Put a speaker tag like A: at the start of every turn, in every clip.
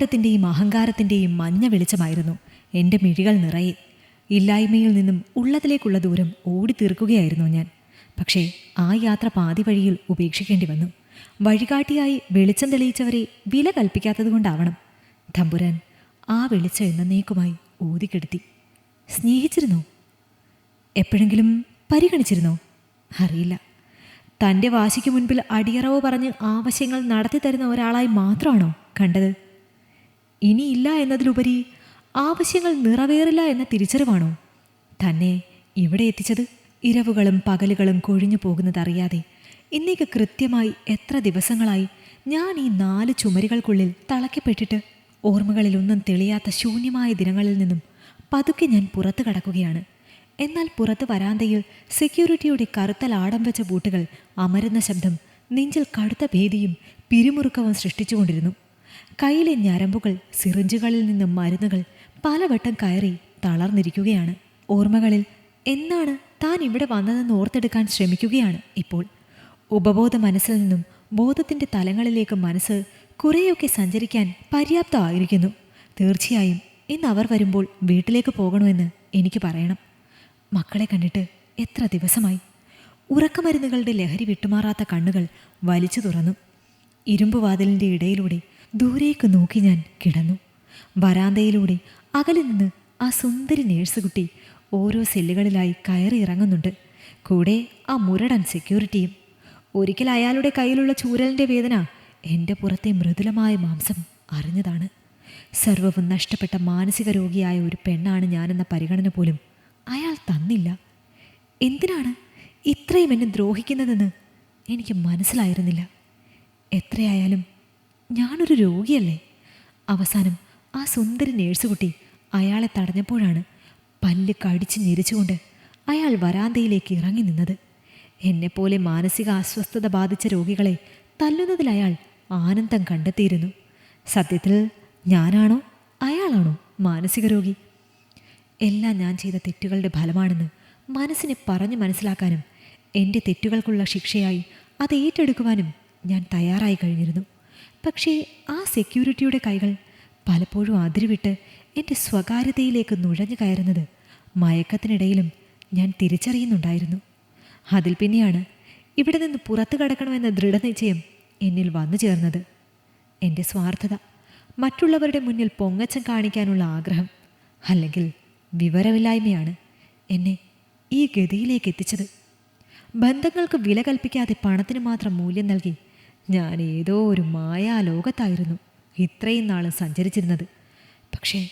A: ആഡംബരത്തിന്റെയും അഹങ്കാരത്തിന്റെയും മഞ്ഞ വെളിച്ചമായിരുന്നു. എന്റെ മിഴികൾ നിറയെ. ഇല്ലായ്മയിൽ നിന്നും ഉള്ളതിലേക്കുള്ള ദൂരം ഓടിത്തീർക്കുകയായിരുന്നു ഞാൻ. പക്ഷേ ആ യാത്ര പാതി വഴിയിൽ ഉപേക്ഷിക്കേണ്ടി വന്നു. വഴികാട്ടിയായി വെളിച്ചം തെളിയിച്ചവരെ വില കൽപ്പിക്കാത്തതുകൊണ്ടാവണം. തമ്പുരാൻ ആ വെളിച്ചം എന്നേക്കുമായി ഊതിക്കെടുത്തി. സ്നേഹിച്ചിരുന്നോ? എപ്പോഴെങ്കിലും പരിഗണിച്ചിരുന്നോ? അറിയില്ല. തന്റെ വാശിക്ക് മുൻപിൽ അടിയറവ് പറഞ്ഞ് ആവശ്യങ്ങൾ നടത്തി തരുന്ന ഒരാളായി മാത്രമാണോ കണ്ടത്? ഇനിയില്ല എന്നതിലുപരി ആവശ്യങ്ങൾ നിറവേറില്ല എന്ന തിരിച്ചറിവാണോ? തന്നെ ഇവിടെ എത്തിച്ചത് ഇരവുകളും പകലുകളും കൊഴിഞ്ഞു പോകുന്നതറിയാതെ ഇന്നേക്ക് കൃത്യമായി എത്ര ദിവസങ്ങളായി ഞാൻ ഈ നാല് ചുമരുകൾക്കുള്ളിൽ തളയ്ക്കപ്പെട്ടിട്ട് ഓർമ്മകളിലൊന്നും തെളിയാത്ത ശൂന്യമായ ദിനങ്ങളിൽ നിന്നും പതുക്കെ ഞാൻ പുറത്തു കടക്കുകയാണ്. എന്നാൽ പുറത്ത് വരാന്തയിൽ സെക്യൂരിറ്റിയുടെ കറുത്ത ലാടം വെച്ച ബൂട്ടുകൾ അമരുന്ന ശബ്ദം നെഞ്ചിൽ കടുത്ത ഭീതിയും പിരിമുറുക്കവും സൃഷ്ടിച്ചുകൊണ്ടിരുന്നു. കയ്യിലെ ഞരമ്പുകൾ സിറിഞ്ചുകളിൽ നിന്നും മരുന്നുകൾ പലവട്ടം കയറി തളർന്നിരിക്കുകയാണ്. ഓർമ്മകളിൽ എന്നാണ് താൻ ഇവിടെ വന്നതെന്ന് ഓർത്തെടുക്കാൻ ശ്രമിക്കുകയാണ് ഇപ്പോൾ. ഉപബോധ മനസ്സിൽ നിന്നും ബോധത്തിന്റെ തലങ്ങളിലേക്ക് മനസ്സ് കുറേയൊക്കെ സഞ്ചരിക്കാൻ പര്യാപ്തമായിരിക്കുന്നു. തീർച്ചയായും ഇന്ന് അവർ വരുമ്പോൾ വീട്ടിലേക്ക് പോകണമെന്ന് എനിക്ക് പറയണം. മക്കളെ കണ്ടിട്ട് എത്ര ദിവസമായി. ഉറക്കമരുന്നുകളുടെ ലഹരി വിട്ടുമാറാത്ത കണ്ണുകൾ വലിച്ചു തുറന്നു. ഇരുമ്പുവാതിലിന്റെ ഇടയിലൂടെ ദൂരേക്ക് നോക്കി ഞാൻ കിടന്നു. വരാന്തയിലൂടെ അകലിൽ നിന്ന് ആ സുന്ദരി നേഴ്സ് കുട്ടി ഓരോ സെല്ലുകളിലായി കയറി ഇറങ്ങുന്നുണ്ട്. കൂടെ ആ മുരടൻ സെക്യൂരിറ്റിയും ഒരിക്കൽ അയാളുടെ കയ്യിലുള്ള ചൂരലിന്റെ വേദന എന്റെ പുറത്തെ മൃദുലമായ മാംസം അറിഞ്ഞതാണ്. സർവവും നഷ്ടപ്പെട്ട മാനസിക രോഗിയായ ഒരു പെണ്ണാണ് ഞാനെന്ന പരിഗണന പോലും അയാൾ തന്നില്ല. എന്തിനാണ് ഇത്രയും എന്നെ ദ്രോഹിക്കുന്നതെന്ന് എനിക്ക് മനസ്സിലായിരുന്നില്ല. എത്രയായാലും ഞാനൊരു രോഗിയല്ലേ? അവസാനം ആ സുന്ദരി നേഴ്സുകുട്ടി അയാളെ തടഞ്ഞപ്പോഴാണ് പല്ല് കടിച്ചു ഞെരിച്ചുകൊണ്ട് അയാൾ വരാന്തയിലേക്ക് ഇറങ്ങി നിന്നത്. എന്നെപ്പോലെ മാനസിക അസ്വസ്ഥത ബാധിച്ച രോഗികളെ തല്ലുന്നതിൽ അയാൾ ആനന്ദം കണ്ടെത്തിയിരുന്നു. സത്യത്തിൽ ഞാനാണോ? അയാളാണോ മാനസിക രോഗി? എല്ലാം ഞാൻ ചെയ്ത തെറ്റുകളുടെ ഫലമാണെന്ന് മനസ്സിനെ പറഞ്ഞു മനസ്സിലാക്കാനും എന്റെ തെറ്റുകൾക്കുള്ള ശിക്ഷയായി അത് ഏറ്റെടുക്കുവാനും ഞാൻ തയ്യാറായി കഴിഞ്ഞിരുന്നു. പക്ഷേ ആ സെക്യൂരിറ്റിയുടെ കൈകൾ പലപ്പോഴും അതിരുവിട്ട് എന്റെ സ്വകാര്യതയിലേക്ക് നുഴഞ്ഞു കയറുന്നത് മയക്കത്തിനിടയിലും ഞാൻ തിരിച്ചറിയുന്നുണ്ടായിരുന്നു. അതിൽ പിന്നെയാണ് ഇവിടെ നിന്ന് പുറത്തു കടക്കണമെന്ന ദൃഢനിശ്ചയം എന്നിൽ വന്നു ചേർന്നത്. എന്റെ സ്വാർത്ഥത മറ്റുള്ളവരുടെ മുന്നിൽ പൊങ്ങച്ചം കാണിക്കാനുള്ള ആഗ്രഹം അല്ലെങ്കിൽ വിവരമില്ലായ്മയാണ് എന്നെ ഈ ഗതിയിലേക്ക് എത്തിച്ചത്. ബന്ധങ്ങൾക്ക് വില കൽപ്പിക്കാതെ പണത്തിന് മാത്രം മൂല്യം നൽകി ഞാൻ ഏതോ ഒരു മായാലോകത്തായിരുന്നു ഇത്രയും നാൾ സഞ്ചരിച്ചിരുന്നത്. പക്ഷേ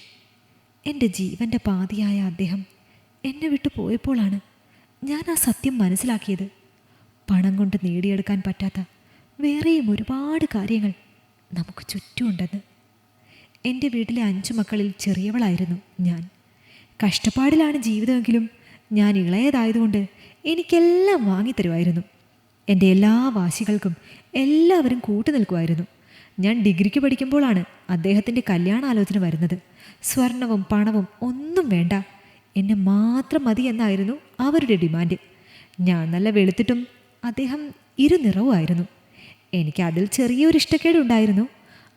A: എന്റെ ജീവന്റെ പാതിയായ അദ്ദേഹം എന്നെ വിട്ടു പോയപ്പോഴാണ് ഞാൻ ആ സത്യം മനസ്സിലാക്കിയത്. പണം കൊണ്ട് നേടിയെടുക്കാൻ പറ്റാത്ത വേറെയും ഒരുപാട് കാര്യങ്ങൾ നമുക്ക് ചുറ്റുമുണ്ടെന്ന്. എന്റെ വീട്ടിലെ അഞ്ചു മക്കളിൽ ചെറിയവളായിരുന്നു ഞാൻ. കഷ്ടപ്പാടിലാണ് ജീവിതമെങ്കിലും ഞാൻ ഇളയതായതുകൊണ്ട് എനിക്കെല്ലാം വാങ്ങിത്തരുമായിരുന്നു. എന്റെ എല്ലാ വാശികൾക്കും എല്ലാവരും കൂട്ടു നിൽക്കുമായിരുന്നു. ഞാൻ ഡിഗ്രിക്ക് പഠിക്കുമ്പോഴാണ് അദ്ദേഹത്തിന്റെ കല്യാണാലോചന വരുന്നത്. സ്വർണവും പണവും ഒന്നും വേണ്ട. എന്നെ മാത്രം മതി എന്നായിരുന്നു അവരുടെ ഡിമാൻഡ്. ഞാൻ നല്ല വെളുത്തിട്ടും അദ്ദേഹം ഇരുനിറവുമായിരുന്നു എനിക്ക് അതിൽ ചെറിയൊരു ഇഷ്ടക്കേടുണ്ടായിരുന്നു.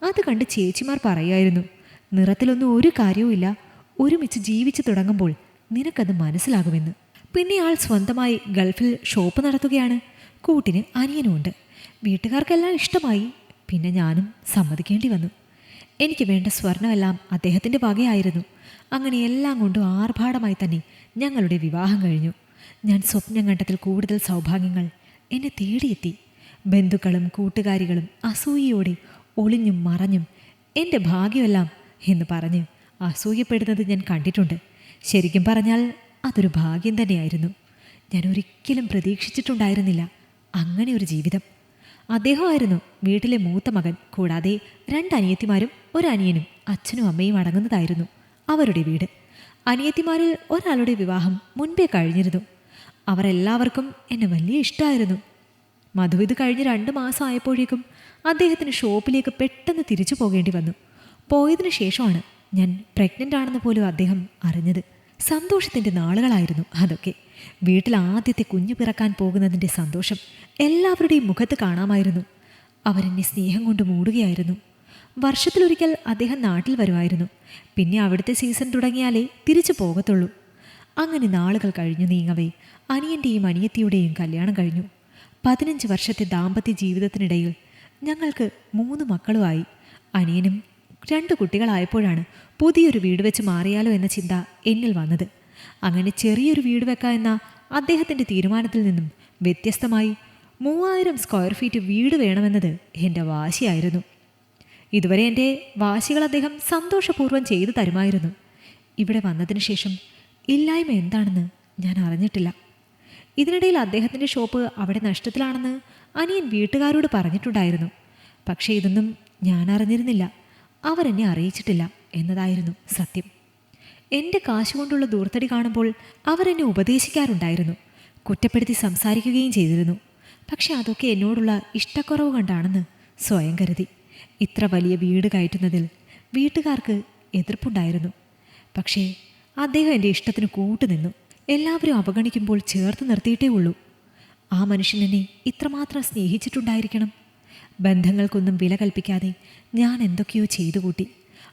A: അത് കണ്ട് ചേച്ചിമാർ പറയുമായിരുന്നു നിറത്തിലൊന്നും ഒരു കാര്യവുമില്ല ഒരുമിച്ച് ജീവിച്ചു തുടങ്ങുമ്പോൾ നിനക്കത് മനസ്സിലാകുമെന്ന്. പിന്നെ ആൾ സ്വന്തമായി ഗൾഫിൽ ഷോപ്പ് നടത്തുകയാണ്. കൂട്ടിന് അനിയനുമുണ്ട്. വീട്ടുകാർക്കെല്ലാം ഇഷ്ടമായി. പിന്നെ ഞാനും സമ്മതിക്കേണ്ടി വന്നു. എനിക്ക് വേണ്ട സ്വർണമെല്ലാം അദ്ദേഹത്തിന്റെ വകയായിരുന്നു. അങ്ങനെ എല്ലാം കൊണ്ടും ആർഭാടമായി തന്നെ ഞങ്ങളുടെ വിവാഹം കഴിഞ്ഞു. ഞാൻ സ്വപ്നം കണ്ടതിൽ കൂടുതൽ സൗഭാഗ്യങ്ങൾ എന്നെ തേടിയെത്തി. ബന്ധുക്കളും കൂട്ടുകാരികളും അസൂയയോടെ ഒളിഞ്ഞും മറഞ്ഞും എന്റെ ഭാഗ്യമെല്ലാം എന്ന് പറഞ്ഞ് അസൂയപ്പെടുന്നത് ഞാൻ കണ്ടിട്ടുണ്ട്. ശരിക്കും പറഞ്ഞാൽ അതൊരു ഭാഗ്യം തന്നെയായിരുന്നു. ഞാൻ ഒരിക്കലും പ്രതീക്ഷിച്ചിട്ടുണ്ടായിരുന്നില്ല. അങ്ങനെ ഒരു ജീവിതം. അദ്ദേഹമായിരുന്നു വീട്ടിലെ മൂത്ത മകൻ. കൂടാതെ രണ്ട് അനിയത്തിമാരും ഒരു അനിയനും അച്ഛനും അമ്മയും അടങ്ങുന്നതായിരുന്നു അവരുടെ വീട്. അനിയത്തിമാരിൽ ഒരാളുടെ വിവാഹം മുൻപേ കഴിഞ്ഞിരുന്നു. അവരെല്ലാവർക്കും എന്നെ വലിയ ഇഷ്ടമായിരുന്നു. മധു ഇത് കഴിഞ്ഞ് രണ്ട് മാസം ആയപ്പോഴേക്കും അദ്ദേഹത്തിന് ഷോപ്പിലേക്ക് പെട്ടെന്ന് തിരിച്ചു പോകേണ്ടി വന്നു. പോയതിനു ശേഷമാണ് ഞാൻ പ്രഗ്നന്റ് ആണെന്ന് പോലും അദ്ദേഹം അറിഞ്ഞത്. സന്തോഷത്തിന്റെ നാളുകളായിരുന്നു അതൊക്കെ. വീട്ടിൽ ആദ്യത്തെ കുഞ്ഞു പിറക്കാൻ പോകുന്നതിന്റെ സന്തോഷം എല്ലാവരുടെയും മുഖത്ത് കാണാമായിരുന്നു. അവരെന്നെ സ്നേഹം കൊണ്ട് മൂടുകയായിരുന്നു. വർഷത്തിലൊരിക്കൽ അദ്ദേഹം നാട്ടിൽ വരുമായിരുന്നു. പിന്നെ അവിടുത്തെ സീസൺ തുടങ്ങിയാലേ തിരിച്ചു പോകത്തുള്ളൂ. അങ്ങനെ നാളുകൾ കഴിഞ്ഞു നീങ്ങവേ. അനിയന്റെയും അനിയത്തിയുടെയും കല്യാണം കഴിഞ്ഞു. പതിനഞ്ച് വർഷത്തെ ദാമ്പത്യ ജീവിതത്തിനിടയിൽ ഞങ്ങൾക്ക് മൂന്ന് മക്കളുമായി. അനിയനും രണ്ട് കുട്ടികളായപ്പോഴാണ് പുതിയൊരു വീട് വെച്ച് മാറിയാലോ എന്ന ചിന്ത എന്നിൽ വന്നത്. അങ്ങനെ ചെറിയൊരു വീട് വെക്കാം എന്ന അദ്ദേഹത്തിന്റെ തീരുമാനത്തിൽ നിന്നും വ്യത്യസ്തമായി മൂവായിരം സ്ക്വയർ ഫീറ്റ് വീട് വേണമെന്നത് എന്റെ വാശിയായിരുന്നു. ഇതുവരെ എന്റെ വാശികൾ അദ്ദേഹം സന്തോഷപൂർവം ചെയ്തു തരുമായിരുന്നു. ഇവിടെ വന്നതിന് ശേഷം ഇല്ലായ്മ എന്താണെന്ന് ഞാൻ അറിഞ്ഞിട്ടില്ല. ഇതിനിടയിൽ അദ്ദേഹത്തിന്റെ ഷോപ്പ് അവിടെ നഷ്ടത്തിലാണെന്ന് അനിയൻ വീട്ടുകാരോട് പറഞ്ഞിട്ടുണ്ടായിരുന്നു. പക്ഷേ ഇതൊന്നും ഞാൻ അറിഞ്ഞിരുന്നില്ല. അവരെന്നെ അറിയിച്ചിട്ടില്ല എന്നതായിരുന്നു സത്യം. എന്റെ കാശുകൊണ്ടുള്ള ദൂർത്തടി കാണുമ്പോൾ അവർ എന്നെ ഉപദേശിക്കാറുണ്ടായിരുന്നു. കുറ്റപ്പെടുത്തി സംസാരിക്കുകയും ചെയ്തിരുന്നു. പക്ഷെ അതൊക്കെ എന്നോടുള്ള ഇഷ്ടക്കുറവ് കണ്ടാണെന്ന് സ്വയം കരുതി. ഇത്ര വലിയ വീട് കയറ്റുന്നതിൽ വീട്ടുകാർക്ക് എതിർപ്പുണ്ടായിരുന്നു. പക്ഷേ അദ്ദേഹം എന്റെ ഇഷ്ടത്തിന് കൂട്ടുനിന്നു. എല്ലാവരും അവഗണിക്കുമ്പോൾ ചേർത്ത് നിർത്തിയിട്ടേ ഉള്ളൂ. ആ മനുഷ്യൻ എന്നെ ഇത്രമാത്രം സ്നേഹിച്ചിട്ടുണ്ടായിരിക്കണം. ബന്ധങ്ങൾക്കൊന്നും വില കൽപ്പിക്കാതെ ഞാൻ എന്തൊക്കെയോ ചെയ്തു കൂട്ടി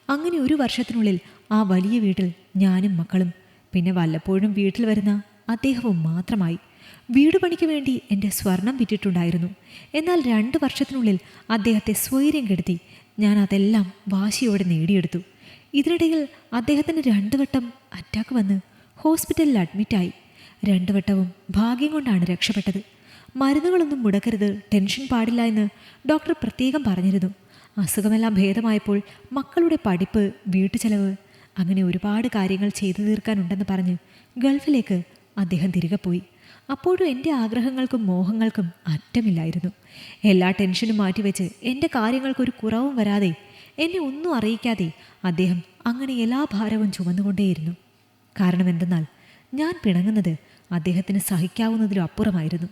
A: അങ്ങനെ ഒരു വർഷത്തിനുള്ളിൽ ആ വലിയ വീട്ടിൽ ഞാനും മക്കളും പിന്നെ വല്ലപ്പോഴും വീട്ടിൽ വരുന്ന അദ്ദേഹവും മാത്രമായി. വീട് പണിക്ക് വേണ്ടി എന്റെ സ്വർണം വിറ്റിട്ടുണ്ടായിരുന്നു. എന്നാൽ രണ്ട് വർഷത്തിനുള്ളിൽ അദ്ദേഹത്തെ സ്വൈര്യം കെടുത്തി ഞാൻ അതെല്ലാം വാശിയോടെ നേടിയെടുത്തു. ഇതിനിടയിൽ അദ്ദേഹത്തിന് രണ്ടു വട്ടം അറ്റാക്ക് വന്ന് ഹോസ്പിറ്റലിൽ അഡ്മിറ്റായി രണ്ടു വട്ടവും ഭാഗ്യം കൊണ്ടാണ് രക്ഷപ്പെട്ടത്. മരുന്നുകളൊന്നും മുടക്കരുത് ടെൻഷൻ പാടില്ല എന്ന് ഡോക്ടർ പ്രത്യേകം പറഞ്ഞിരുന്നു. അസുഖമെല്ലാം ഭേദമായപ്പോൾ മക്കളുടെ പഠിപ്പ് വീട്ടുചെലവ് അങ്ങനെ ഒരുപാട് കാര്യങ്ങൾ ചെയ്തു തീർക്കാനുണ്ടെന്ന് പറഞ്ഞ് ഗൾഫിലേക്ക് അദ്ദേഹം തിരികെ പോയി. അപ്പോഴും എന്റെ ആഗ്രഹങ്ങൾക്കും മോഹങ്ങൾക്കും അറ്റമില്ലായിരുന്നു. എല്ലാ ടെൻഷനും മാറ്റിവെച്ച് എന്റെ കാര്യങ്ങൾക്കൊരു കുറവും വരാതെ എന്നെ ഒന്നും അറിയിക്കാതെ അദ്ദേഹം അങ്ങനെ എല്ലാ ഭാരവും ചുമന്നുകൊണ്ടേയിരുന്നു. കാരണം എന്തെന്നാൽ ഞാൻ പിണങ്ങുന്നത് അദ്ദേഹത്തിന് സഹിക്കാവുന്നതിലും അപ്പുറമായിരുന്നു.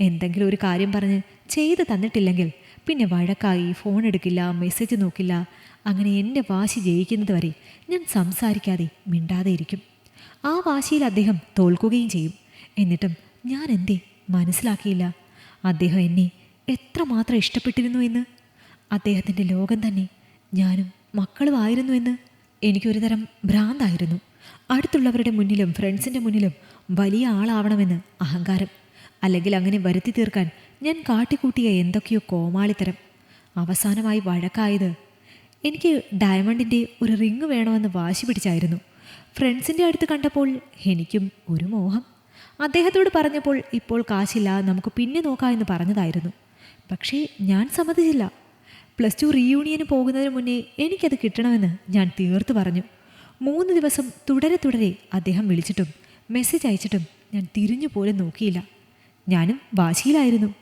A: എന്തെങ്കിലും ഒരു കാര്യം പറഞ്ഞ് ചെയ്തു തന്നിട്ടില്ലെങ്കിൽ പിന്നെ വഴക്കായി ഫോൺ എടുക്കില്ല മെസ്സേജ് നോക്കില്ല. അങ്ങനെ എന്റെ വാശി ജയിക്കുന്നത് വരെ ഞാൻ സംസാരിക്കാതെ മിണ്ടാതെ ഇരിക്കും. ആ വാശിയിൽ അദ്ദേഹം തോൽക്കുകയും ചെയ്യും. എന്നിട്ടും ഞാൻ എന്തേ മനസ്സിലാക്കിയില്ല. അദ്ദേഹം എന്നെ എത്രമാത്രം ഇഷ്ടപ്പെട്ടിരുന്നു എന്ന്. അദ്ദേഹത്തിന്റെ ലോകം തന്നെ ഞാനും മക്കളും ആയിരുന്നു എന്ന്. എനിക്കൊരു തരം ഭ്രാന്തായിരുന്നു. അടുത്തുള്ളവരുടെ മുന്നിലും ഫ്രണ്ട്സിന്റെ മുന്നിലും വലിയ ആളാവണമെന്ന് അഹങ്കാരം. അല്ലെങ്കിൽ അങ്ങനെ വരുത്തി തീർക്കാൻ ഞാൻ കാട്ടിക്കൂട്ടിയ എന്തൊക്കെയോ കോമാളിത്തരം. അവസാനമായി വഴക്കായത് എനിക്ക് ഡയമണ്ടിന്റെ ഒരു റിങ് വേണമെന്ന് വാശി പിടിച്ചായിരുന്നു. ഫ്രണ്ട്സിന്റെ അടുത്ത് കണ്ടപ്പോൾ എനിക്കും ഒരു മോഹം. അദ്ദേഹത്തോട് പറഞ്ഞപ്പോൾ ഇപ്പോൾ കാശില്ല നമുക്ക് പിന്നെ നോക്കാം എന്ന് പറഞ്ഞതായിരുന്നു. പക്ഷേ ഞാൻ സമ്മതിച്ചില്ല. പ്ലസ് ടു റീയൂണിയന് പോകുന്നതിന് മുന്നേ എനിക്കത് കിട്ടണമെന്ന് ഞാൻ തീർത്തു പറഞ്ഞു. മൂന്ന് ദിവസം തുടരെ തുടരെ അദ്ദേഹം വിളിച്ചിട്ടും മെസ്സേജ് അയച്ചിട്ടും ഞാൻ തിരിഞ്ഞു പോലും നോക്കിയില്ല. ഞാനും വാശിയിലായിരുന്നു.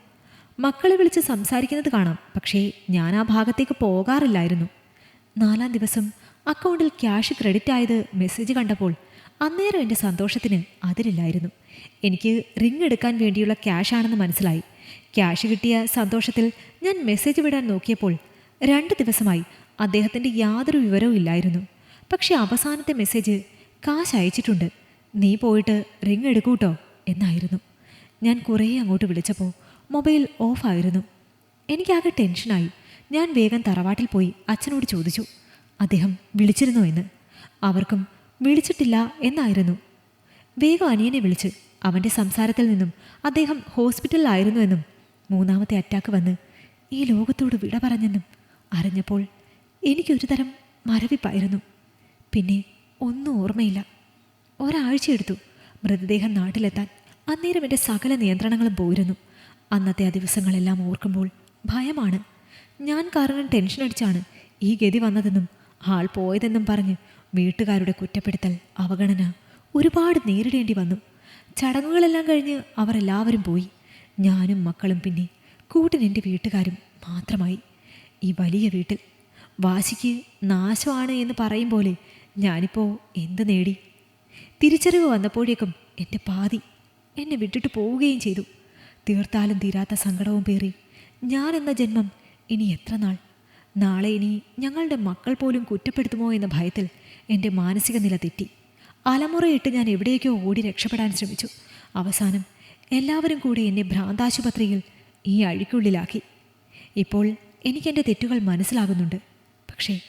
A: മക്കളെ വിളിച്ച് സംസാരിക്കുന്നത് കാണാം. പക്ഷേ ഞാൻ ആ ഭാഗത്തേക്ക് പോകാറില്ലായിരുന്നു. നാലാം ദിവസം അക്കൗണ്ടിൽ ക്യാഷ് ക്രെഡിറ്റ് ആയത് മെസ്സേജ് കണ്ടപ്പോൾ അന്നേരം എന്റെ സന്തോഷത്തിന് അതിരില്ലായിരുന്നു. എനിക്ക് റിങ് എടുക്കാൻ വേണ്ടിയുള്ള ക്യാഷ് ആണെന്ന് മനസ്സിലായി. ക്യാഷ് കിട്ടിയ സന്തോഷത്തിൽ ഞാൻ മെസ്സേജ് വിടാൻ നോക്കിയപ്പോൾ രണ്ട് ദിവസമായി അദ്ദേഹത്തിന്റെ യാതൊരു വിവരവും ഇല്ലായിരുന്നു. പക്ഷേ അവസാനത്തെ മെസ്സേജ് കാശ് അയച്ചിട്ടുണ്ട്. നീ പോയിട്ട് റിങ് എടുക്കൂട്ടോ എന്നായിരുന്നു. ഞാൻ കുറേ അങ്ങോട്ട് വിളിച്ചപ്പോൾ മൊബൈൽ ഓഫായിരുന്നു. എനിക്കാകെ ടെൻഷനായി. ഞാൻ വേഗം തറവാട്ടിൽ പോയി അച്ഛനോട് ചോദിച്ചു. അദ്ദേഹം വിളിച്ചിരുന്നോ എന്ന്. അവർക്കും വിളിച്ചിട്ടില്ല എന്നായിരുന്നു. വേഗം അനിയനെ വിളിച്ച് അവന്റെ സംസാരത്തിൽ നിന്നും അദ്ദേഹം ഹോസ്പിറ്റലിലായിരുന്നുവെന്നും മൂന്നാമത്തെ അറ്റാക്ക് വന്ന് ഈ ലോകത്തോട് വിട പറഞ്ഞെന്നും അറിഞ്ഞപ്പോൾ എനിക്കൊരു തരം മരവിപ്പായിരുന്നു. പിന്നെ ഒന്നും ഓർമ്മയില്ല. ഒരാഴ്ചയെടുത്തു മൃതദേഹം നാട്ടിലെത്താൻ. അന്നേരം എന്റെ സകല നിയന്ത്രണങ്ങളും പോയിരുന്നു. അന്നത്തെ ആ ദിവസങ്ങളെല്ലാം ഓർക്കുമ്പോൾ ഭയമാണ്. ഞാൻ കാരണം ടെൻഷൻ അടിച്ചാണ് ഈ ഗതി വന്നതെന്നും ആൾ പോയതെന്നും പറഞ്ഞ് വീട്ടുകാരുടെ കുറ്റപ്പെടുത്തൽ അവഗണന ഒരുപാട് നേരിടേണ്ടി വന്നു. ചടങ്ങുകളെല്ലാം കഴിഞ്ഞ് അവർ എല്ലാവരും പോയി. ഞാനും മക്കളും പിന്നെ കൂട്ടിനെന്റെ വീട്ടുകാരും മാത്രമായി. ഈ വലിയ വീട്ടിൽ വാശിക്ക് നാശമാണ് എന്ന് പറയും പോലെ ഞാനിപ്പോൾ എന്ത് നേടി? തിരിച്ചറിവ് വന്നപ്പോഴേക്കും എന്റെ പാതി എന്നെ വിട്ടിട്ട് പോവുകയും ചെയ്തു. തീർത്താലും തീരാത്ത സങ്കടവും പേറി ഞാൻ എന്ന ജന്മം ഇനി എത്ര നാൾ? നാളെ ഇനി ഞങ്ങളുടെ മക്കൾ പോലും കുറ്റപ്പെടുത്തുമോ എന്ന ഭയത്തിൽ എന്റെ മാനസിക നില തെറ്റി. അലമുറയിട്ട് ഞാൻ എവിടേക്കോ ഓടി രക്ഷപ്പെടാൻ ശ്രമിച്ചു. അവസാനം എല്ലാവരും കൂടി എന്നെ ഭ്രാന്താശുപത്രിയിൽ ഈ അഴിക്കുള്ളിലാക്കി. ഇപ്പോൾ എനിക്കെന്റെ തെറ്റുകൾ മനസ്സിലാകുന്നുണ്ട്. പക്ഷേ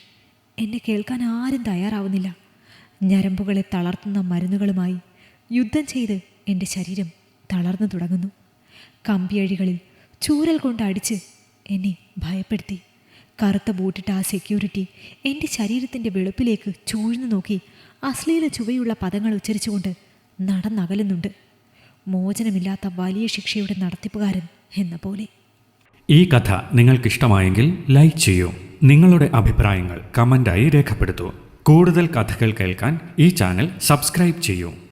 A: എന്നെ കേൾക്കാൻ ആരും തയ്യാറാവുന്നില്ല. ഞരമ്പുകളെ തളർത്തുന്ന മരുന്നുകളുമായി യുദ്ധം ചെയ്ത് എന്റെ ശരീരം തളർന്നു തുടങ്ങുന്നു. കമ്പിയഴികളിൽ ചൂരൽ കൊണ്ട് അടിച്ച് എന്നെ ഭയപ്പെടുത്തി. കറുത്ത ബൂട്ടിട്ട ആ സെക്യൂരിറ്റി എന്റെ ശരീരത്തിന്റെ വെളുപ്പിലേക്ക് ചൂഴ്ന്നു നോക്കി അശ്ലീല ചുവയുള്ള പദങ്ങൾ ഉച്ചരിച്ചുകൊണ്ട് നടന്നകലുന്നുണ്ട്. മോചനമില്ലാത്ത വലിയ ശിക്ഷയുടെ നടത്തിപ്പുകാരൻ എന്ന പോലെ.
B: ഈ കഥ നിങ്ങൾക്കിഷ്ടമായെങ്കിൽ ലൈക്ക് ചെയ്യൂ. നിങ്ങളുടെ അഭിപ്രായങ്ങൾ കമന്റായി രേഖപ്പെടുത്തൂ. കൂടുതൽ കഥകൾ കേൾക്കാൻ ഈ ചാനൽ സബ്സ്ക്രൈബ് ചെയ്യൂ.